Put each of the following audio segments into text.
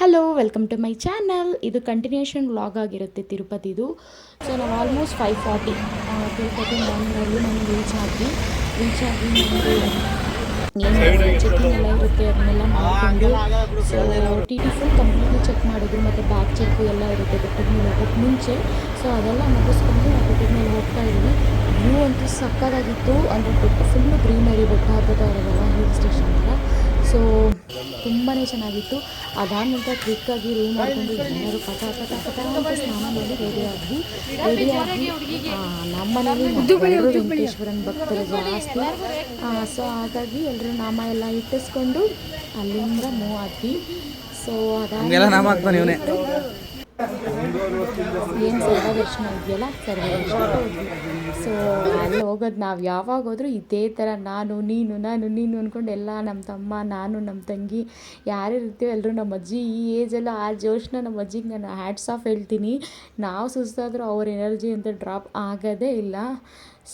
Hello welcome to my channel ಇದು continuation vlog ಆಗಿರುತ್ತೆ ತಿರುಪತಿದು. ಸೊ ನಾವು ಆಲ್ಮೋಸ್ಟ್ ಫೈವ್ ಫಾರ್ಟಿ ತಿರುಪತಿ ಮಾರ್ನಿಂಗಲ್ಲಿ ನಾನು ರೀಚ್ ಆಗಿ ರೀಚ್ ಆಗಿ ನಮಗೆ ಏನು ಚೆಕಿಂಗ್ ಎಲ್ಲ ಇರುತ್ತೆ ಅದನ್ನೆಲ್ಲ ಮಾಡಿಕೊಂಡು. So T T full completely check ಮಾಡಿದ್ರು ಮತ್ತು ಬ್ಯಾಗ್ ಚೆಕ್ ಎಲ್ಲ ಇರುತ್ತೆ ಬೆಟ್ಟದ ಮೇಲೆ ಹೋಗೋಕ್ಕೆ ಮುಂಚೆ. ಸೊ ಅದೆಲ್ಲ ಮುಗಿಸ್ಕೊಂಡು ನಾವು ಬೆಟ್ಟದ ಮೇಲೆ ಹೋಗ್ತಾ ಇದ್ವಿ. ವ್ಯೂ ಅಂತೂ ಸಕ್ಕದಾಗಿತ್ತು ಅಂದರೆ ಬೆಟ್ಟ ಫುಲ್ಲು ಗ್ರೀನರಿ ಬೆಟ್ಟ ಹತ್ತದ ಇರೋದಲ್ಲ ಹಿಲ್ ಸ್ಟೇಷನ್ ಎಲ್ಲ ಸೊ ತುಂಬಾ ಚೆನ್ನಾಗಿತ್ತು. ಅದಾದ ನಂತರ ಆಗಿ ರೂಮ್ ಮಾಡಿಕೊಂಡು ಎಲ್ಲರೂ ಪಟ ಪಟ ಪಟ ಅಂತ ಸ್ನಾನ ಮಾಡಿ ರೆಡಿ ಆದ್ವಿ. ರೆಡಿ ಆಗಿ ನಮ್ಮನೇಲಿ ವೆಂಕಟೇಶ್ವರನ ಭಕ್ತರು ಜಾಸ್ತಿ. ಸೊ ಹಾಗಾಗಿ ಎಲ್ಲರೂ ನಾಮ ಎಲ್ಲ ಇಟ್ಟಿಸ್ಕೊಂಡು ಅಲ್ಲಿಂದ ಮೂವ್ ಆದ್ವಿ. ಸೊ ಅದಾದ್ಮೇಲೆ ನಾಮ ಸರ್ವ ದರ್ಶನ ಏನು ಸರ್ವದರ್ಶನ ಇದೆಯಲ್ಲ? ಸರ್ವದರ್ಶನ. ಸೊ ಅಲ್ಲಿ ಹೋಗೋದು ನಾವು ಯಾವಾಗ ಹೋದ್ರೂ ಇದೇ ಥರ ನಾನು, ನೀನು ನಾನು, ನೀನು ಅಂದ್ಕೊಂಡು ಎಲ್ಲ ನಮ್ಮ ತಮ್ಮ, ನಾನು ನಮ್ಮ ತಂಗಿ ಯಾರು ಇರ್ತೀವಿ ಎಲ್ಲರೂ ನಮ್ಮ ಅಜ್ಜಿ ಈ ಏಜೆಲ್ಲ ಆ ಜೋಶ್ನ ನಮ್ಮ ಅಜ್ಜಿಗೆ ನಾನು ಹ್ಯಾಟ್ಸ್ ಆಫ್ ಹೇಳ್ತೀನಿ. ನಾವು ಸುಸ್ತಾದರೂ ಅವ್ರ ಎನರ್ಜಿ ಅಂತ ಡ್ರಾಪ್ ಆಗೋದೇ ಇಲ್ಲ.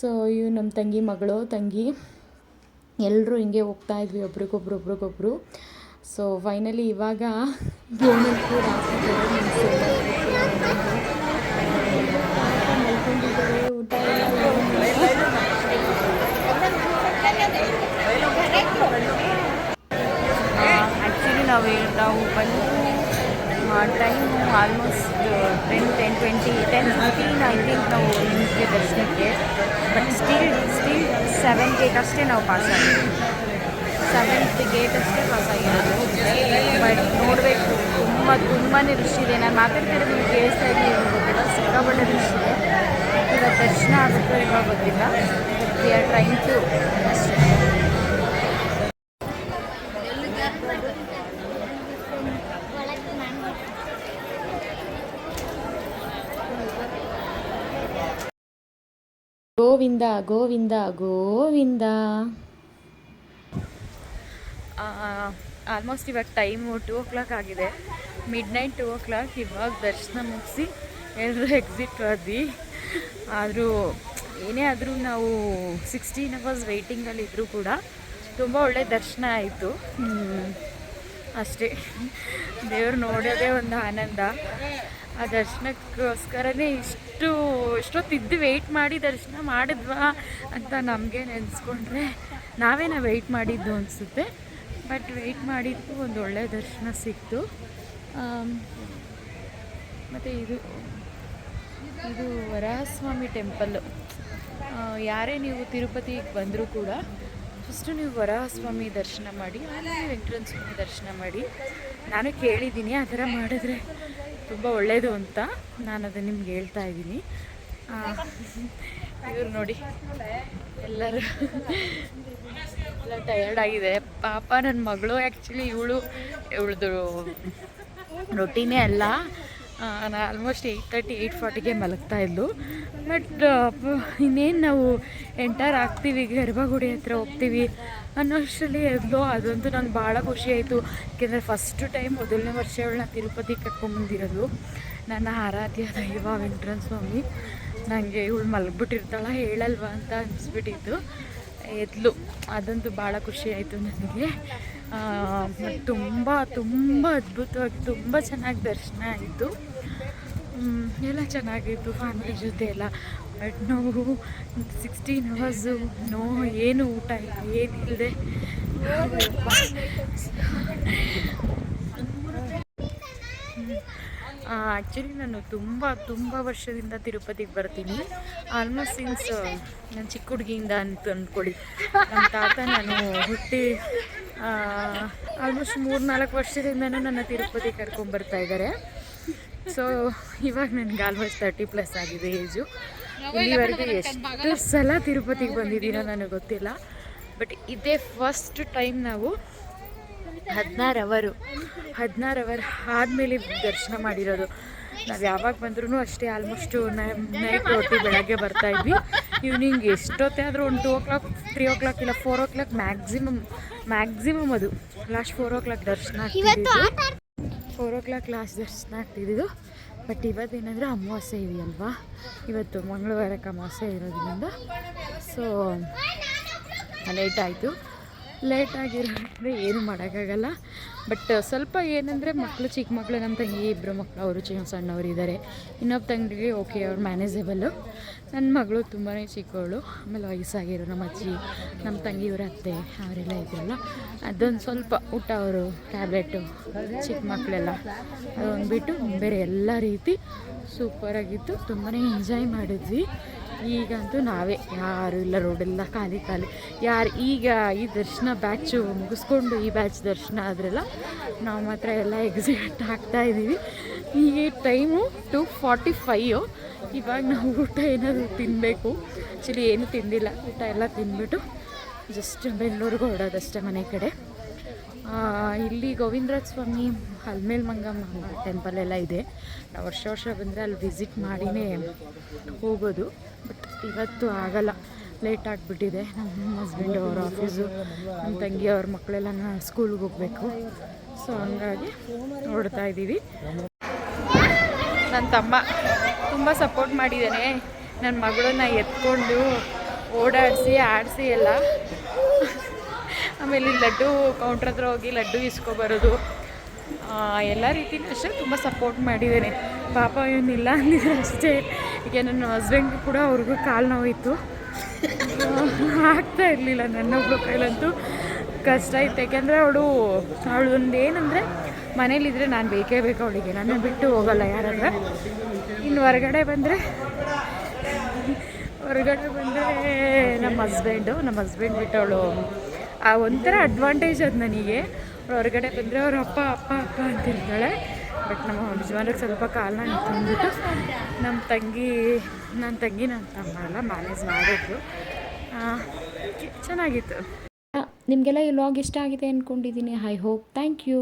ಸೊ ಇವು ನಮ್ಮ ತಂಗಿ ಮಗಳು, ತಂಗಿ ಎಲ್ಲರೂ ಹಿಂಗೆ ಹೋಗ್ತಾ ಇದ್ವಿ ಒಬ್ರಿಗೊಬ್ರು ಒಬ್ರಿಗೊಬ್ರು. ಸೊ ಫೈನಲಿ ಇವಾಗ ಬೋನಕ್ಕೂ ರಾತ್ರಿ ಮಲ್ಕೊಂಡಿದ್ದಾರೆ ಊಟ ಎಲ್ಲ ಏನಿಲ್ಲ. ಆ್ಯಕ್ಚುಲಿ ನಾವು ನಾವು ಬಂದು time almost ten ten twenty ten fifteen I think ನಾವು ನಿಮಗೆ ದರ್ಶನಕ್ಕೆ. But still still seven gate ಅಷ್ಟೇ ನಾವು ಪಾಸ್ ಆಗಿದ್ದೀವಿ ಸೆವೆಂತ್ ಗೇಟ್ ಅಷ್ಟೇ ಪಾಸ್ ಆಗಿರೋದು ಬಟ್ ನೋಡಬೇಕು, ತುಂಬ ತುಂಬಾ ರುಚಿ ಇದೆ. ನಾನು ಮಾತಾಡ್ತಿರೋದು ನೀವು ಕೇಳಿಸ್ತಾ ಇದ್ದೀನಿ ಗೊತ್ತಿಲ್ಲ. ಸಿಕ್ಕಾಪಟ್ಟೆ ರುಚಿ ಇದೆ. ಈಗ ದರ್ಶನ ಆಗುತ್ತೋ ಇವಾಗ ಗೊತ್ತಿಲ್ಲ. ವಿ ಆರ್ ಟ್ರೈನ್ ಟು ಅಷ್ಟೇ. ಗೋವಿಂದ ಗೋವಿಂದ ಗೋವಿಂದ. ಆಲ್ಮೋಸ್ಟ್ ಇವಾಗ ಟೈಮು ಟೂ ಓ ಕ್ಲಾಕ್ ಆಗಿದೆ. Midnight two o'clock ಇವಾಗ ದರ್ಶನ ಮುಗಿಸಿ ಎಲ್ಲರೂ ಎಕ್ಸಿಟ್ ಆದ್ವಿ. ಆದರೂ ಏನೇ ಆದರೂ ನಾವು ಸಿಕ್ಸ್ಟೀನ್ ಅವರ್ಸ್ ವೆಯ್ಟಿಂಗಲ್ಲಿ ಇದ್ದರೂ ಕೂಡ ತುಂಬ ಒಳ್ಳೆ ದರ್ಶನ ಆಯಿತು. ಅಷ್ಟೇ. ದೇವ್ರು ನೋಡೋದೇ ಒಂದು ಆನಂದ. ಆ ದರ್ಶನಕ್ಕೋಸ್ಕರನೇ ಇಷ್ಟು, ಇಷ್ಟೊತ್ತಿದ್ದು ವೆಯ್ಟ್ ಮಾಡಿ ದರ್ಶನ ಮಾಡಿದ್ವಾ ಅಂತ ನಮಗೆ ನೆನೆಸ್ಕೊಂಡ್ರೆ ನಾವೇನ ವೆಯ್ಟ್ ಮಾಡಿದ್ದು ಅನಿಸುತ್ತೆ. ಬಟ್ ವೆಯ್ಟ್ ಮಾಡಿದ್ದು ಒಂದು ಒಳ್ಳೆ ದರ್ಶನ ಸಿಕ್ತು. ಮತ್ತು ಇದು ಇದು ವರಹಸ್ವಾಮಿ ಟೆಂಪಲ್ಲು ಯಾರೇ ನೀವು ತಿರುಪತಿಗೆ ಬಂದರೂ ಕೂಡ ಫಸ್ಟು ನೀವು ವರಹಸ್ವಾಮಿ ದರ್ಶನ ಮಾಡಿ, ಆಮೇಲೆ ವೆಂಕಟರನ್ ಸ್ವಾಮಿ ದರ್ಶನ ಮಾಡಿ. ನಾನು ಕೇಳಿದ್ದೀನಿ, ಆ ಥರ ಮಾಡಿದ್ರೆ ತುಂಬ ಒಳ್ಳೆಯದು ಅಂತ ನಾನು ಅದನ್ನು ನಿಮ್ಗೆ ಹೇಳ್ತಾ ಇದ್ದೀನಿ. ಇವ್ರು ನೋಡಿ, ಎಲ್ಲರೂ ಎಲ್ಲ ಟಯರ್ಡ್ ಆಗಿದೆ. ಪಾಪ ನನ್ನ ಮಗಳು ಆ್ಯಕ್ಚುಲಿ ಇವಳು, ಇವಳದು ರೊಟ್ಟಿನೇ ಅಲ್ಲ. ನಾನು ಆಲ್ಮೋಸ್ಟ್ ಏಯ್ಟ್ ತರ್ಟಿ ಏಯ್ಟ್ ಫಾರ್ಟಿಗೆ ಮಲಗ್ತಾ ಇದ್ಲು. ಬಟ್ ಇನ್ನೇನು ನಾವು ಎಂಟರ್ ಆಗ್ತೀವಿ, ಗರ್ಭಗುಡಿ ಹತ್ರ ಹೋಗ್ತೀವಿ ಅನ್ನೋಷ್ಟರಲ್ಲಿ ಎದ್ಲು ಅದಂತೂ ನಂಗೆ ಭಾಳ ಖುಷಿ ಆಯಿತು. ಯಾಕೆಂದರೆ ಫಸ್ಟ್ ಟೈಮ್ ಮೊದಲನೇ ವರ್ಷ ಅವಳನ್ನ ತಿರುಪತಿ ಕರ್ಕೊಂಬಂದಿರೋದು. ನನ್ನ ಆರಾಧ್ಯ ದೈವ ವೆಂಕಟರಮಣ ಸ್ವಾಮಿ. ನನಗೆ ಇವಳು ಮಲಗ್ಬಿಟ್ಟಿರ್ತಾಳ, ಹೇಳಲ್ವಾ ಅಂತ ಅನಿಸ್ಬಿಟ್ಟಿತ್ತು. ಎದ್ಲು. ಅದಂತೂ ಭಾಳ ಖುಷಿ ಆಯಿತು ನನಗೆ. ತುಂಬ ತುಂಬ ಅದ್ಭುತವಾಗಿ, ತುಂಬ ಚೆನ್ನಾಗಿ ದರ್ಶನ ಆಯಿತು. ಎಲ್ಲ ಚೆನ್ನಾಗಿತ್ತು ಫ್ಯಾಮಿಲಿ ಜೊತೆ ಎಲ್ಲ. ಬಟ್ ನಾವು ಸಿಕ್ಸ್ಟೀನ್ ಅವರ್ಸು ನೋ, ಏನು ಊಟ ಇಲ್ಲ ಏನಿಲ್ಲದೆ ಆ್ಯಕ್ಚುಲಿ ನಾನು ತುಂಬ ತುಂಬ ವರ್ಷದಿಂದ ತಿರುಪತಿಗೆ ಬರ್ತೀನಿ. ಆಲ್ಮೋಸ್ಟ್ ಸಿನ್ಸ್ ನಾನು ಚಿಕ್ಕ ಹುಡುಗಿಯಿಂದ ಅಂತ ಅಂದ್ಕೊಳ್ಳಿ. ನಮ್ಮ ತಾತ ನಾನು ಹುಟ್ಟಿ ಆಲ್ಮೋಸ್ಟ್ ಮೂರು ನಾಲ್ಕು ವರ್ಷದಿಂದನೂ ನನ್ನ ತಿರುಪತಿ ಕರ್ಕೊಂಡ್ಬರ್ತಾ ಇದ್ದಾರೆ. ಸೊ ಇವಾಗ ನನಗೆ ಆಲ್ಮೋಸ್ಟ್ ತರ್ಟಿ ಪ್ಲಸ್ ಆಗಿದೆ ಏಜು ಇಲ್ಲಿವರೆಗೆ ಎಷ್ಟು ಸಲ ತಿರುಪತಿಗೆ ಬಂದಿದ್ದೀನೋ ನನಗೆ ಗೊತ್ತಿಲ್ಲ. ಬಟ್ ಇದೇ ಫಸ್ಟ್ ಟೈಮ್ ನಾವು ಹದಿನಾರು ಅವರು ಹದಿನಾರು ಅವರ್ ಆದಮೇಲೆ ದರ್ಶನ ಮಾಡಿರೋದು. ನಾವು ಯಾವಾಗ ಬಂದ್ರೂ ಅಷ್ಟೇ ಆಲ್ಮೋಸ್ಟು ನೈಟ್ ಹೊತ್ತು ಬೆಳಗ್ಗೆ ಬರ್ತಾ ಇದ್ವಿ. ಈವ್ನಿಂಗ್ ಎಷ್ಟೊತ್ತೇ ಆದರೂ ಒಂದು two o'clock three o'clock ಇಲ್ಲ four o'clock maximum maximum ಅದು ಲಾಸ್ಟ್ ಫೋರ್ ಓ ಕ್ಲಾಕ್ ದರ್ಶನ ಫೋರ್ ಓ ಕ್ಲಾಕ್ ಲಾಸ್ಟ್ ದರ್ಶನ ಆಗ್ತಿದ್ದು ಬಟ್ ಇವತ್ತೇನಂದರೆ ಅಮಾವಾಸ್ಯೆ ಇದೆಯಲ್ವಾ ಇವತ್ತು ಮಂಗಳವಾರಕ್ಕೆ ಅಮಾವಾಸ್ಯೆ ಇರೋದ್ರಿಂದ. ಸೊ ಲೇಟ್ ಆಯಿತು. ಲೇಟ್ ಆಗಿರೋದ್ರೆ ಏನು ಮಾಡೋಕ್ಕಾಗಲ್ಲ. ಬಟ್ ಸ್ವಲ್ಪ ಏನಂದರೆ ಮಕ್ಕಳು ಚಿಕ್ಕ ಮಕ್ಕಳು ನಮ್ಮ ತಂಗಿ ಇಬ್ಬರು ಮಕ್ಕಳು ಅವರು ಚಿನ್ನ ಸಣ್ಣವರು ಇದ್ದಾರೆ ಇನ್ನೊಬ್ಬ ತಂಗಿಗೆ ಓಕೆ ಅವ್ರು ಮ್ಯಾನೇಜಬಲ್ಲು ನನ್ನ ಮಗಳು ತುಂಬಾ ಚಿಕ್ಕವಳು ಆಮೇಲೆ ವಯಸ್ಸಾಗಿರೋ ನಮ್ಮ ಅಜ್ಜಿ, ನಮ್ಮ ತಂಗಿಯವರ ಅತ್ತೆ, ಅವರೆಲ್ಲ ಇದ್ರಲ್ಲ, ಅದೊಂದು ಸ್ವಲ್ಪ ಊಟ ಅವರು ಟ್ಯಾಬ್ಲೆಟು ಚಿಕ್ಕ ಮಕ್ಕಳೆಲ್ಲ ಅದೊಂದು ಬಿಟ್ಟು ಬೇರೆ ಎಲ್ಲ ರೀತಿ ಸೂಪರಾಗಿತ್ತು ತುಂಬಾ ಎಂಜಾಯ್ ಮಾಡಿದ್ವಿ. ಈಗಂತೂ ನಾವೇ ಯಾರು ಇಲ್ಲ ರೋಡೆಲ್ಲ ಖಾಲಿ ಖಾಲಿ. ಯಾರು ಈಗ ಈ ದರ್ಶನ ಬ್ಯಾಚು ಮುಗಿಸ್ಕೊಂಡು ಈ ಬ್ಯಾಚ್ ದರ್ಶನ ಆದ್ರೆಲ್ಲ ನಾವು ಮಾತ್ರ ಎಲ್ಲ ಎಕ್ಸಿಟ್ ಆಗ್ತಾ ಇದ್ದೀವಿ ಈಗ ಟೈಮು ಟು ಫಾರ್ಟಿ ಫೈಯು ಇವಾಗ ನಾವು ಊಟ ಏನಾದರೂ ತಿನ್ನಬೇಕು ಆ್ಯಕ್ಚುಲಿ ಏನೂ ತಿಂದಿಲ್ಲ, ಊಟ ಎಲ್ಲ ತಿಂದ್ಬಿಟ್ಟು ಜಸ್ಟ್ ಬೆಂಗಳೂರಿಗೆ ಹೊರಡೋದಷ್ಟೇ ಮನೆ ಕಡೆ. ಇಲ್ಲಿ ಗೋವಿಂದರಾಜ ಸ್ವಾಮಿ ಹಲ್ಮೇಲ್ ಮಂಗಮ್ಮ ಟೆಂಪಲ್ ಎಲ್ಲ ಇದೆ. ನಾವು ವರ್ಷ ವರ್ಷ ಬಂದರೆ ಅಲ್ಲಿ ವಿಸಿಟ್ ಮಾಡಿನೇ ಹೋಗೋದು. ಬಟ್ ಇವತ್ತು ಆಗಲ್ಲ. ಲೇಟ್ ಆಗಿಬಿಟ್ಟಿದೆ. ನಮ್ಮ ಹಸ್ಬೆಂಡ್ ಅವ್ರ ಆಫೀಸು ನಮ್ಮ ತಂಗಿಯವ್ರ ಮಕ್ಕಳೆಲ್ಲ ಸ್ಕೂಲ್ಗೆ ಹೋಗಬೇಕು. ಸೊ ಹಂಗಾಗಿ ನೋಡ್ತಾ ಇದ್ದೀವಿ. ನನ್ನ ತಮ್ಮ ತುಂಬ ಸಪೋರ್ಟ್ ಮಾಡಿದ್ದಾನೆ. ನನ್ನ ಮಗಳನ್ನ ಎತ್ಕೊಂಡು ಓಡಾಡಿಸಿ, ಆಡಿಸಿ ಎಲ್ಲ. ಆಮೇಲೆ ಲಡ್ಡು ಕೌಂಟ್ರ್ ಹತ್ರ ಹೋಗಿ ಲಡ್ಡು ಇಸ್ಕೊಬರೋದು. ಎಲ್ಲ ರೀತಿಯೂ ಅಷ್ಟೇ ತುಂಬ ಸಪೋರ್ಟ್ ಮಾಡಿದ್ದೇನೆ. ಪಾಪ ಏನಿಲ್ಲ ಅಂದಿದ್ರೆ ಅಷ್ಟೇ. ಈಗ ನನ್ನ ಹಸ್ಬೆಂಡ್ ಕೂಡ ಅವ್ರಿಗೂ ಕಾಲು ನೋವಿತ್ತು. ಆಗ್ತಾ ಇರಲಿಲ್ಲ ನನ್ನೊಬ್ಳು ಕೈಲಂತೂ. ಕಷ್ಟ ಇತ್ತು. ಯಾಕೆಂದರೆ ಅವಳು ಅವಳೊಂದು ಏನಂದರೆ ಮನೇಲಿದ್ದರೆ ನಾನು ಬೇಕೇ ಬೇಕು ಅವಳಿಗೆ. ನನ್ನ ಬಿಟ್ಟು ಹೋಗಲ್ಲ ಯಾರಾದ್ರೆ ಇನ್ನು ಹೊರಗಡೆ ಬಂದರೆ ಹೊರಗಡೆ ಬಂದರೆ ನಮ್ಮ ಹಸ್ಬೆಂಡು ನಮ್ಮ ಹಸ್ಬೆಂಡ್ ಬಿಟ್ಟು ಅವಳು ಆ ಒಂಥರ ಅಡ್ವಾಂಟೇಜ್ ಅದು ನನಗೆ. ಅವ್ರು ಹೊರಗಡೆ ಬಂದರೆ ಅವ್ರ ಅಪ್ಪ ಅಪ್ಪ ಅಪ್ಪ ಅಂತಿರ್ತಾಳೆ. ಬಟ್ ನಮ್ಮ ಯಜಮಾನ್ರಿಗೆ ಸ್ವಲ್ಪ ಕಾಲನ್ನ ತಂದ್ಬಿಟ್ಟು ನಮ್ಮ ತಂಗಿ ನನ್ನ ತಂಗಿ ನನ್ನ ತಮ್ಮ ಎಲ್ಲ ಮ್ಯಾನೇಜ್ ಮಾಡಿದ್ರು. ಚೆನ್ನಾಗಿತ್ತು. ನಿಮಗೆಲ್ಲ ಈ ಲಾಗ್ ಇಷ್ಟ ಆಗಿದೆ ಅಂದ್ಕೊಂಡಿದ್ದೀನಿ ಐ ಹೋಪ್ ಥ್ಯಾಂಕ್ ಯು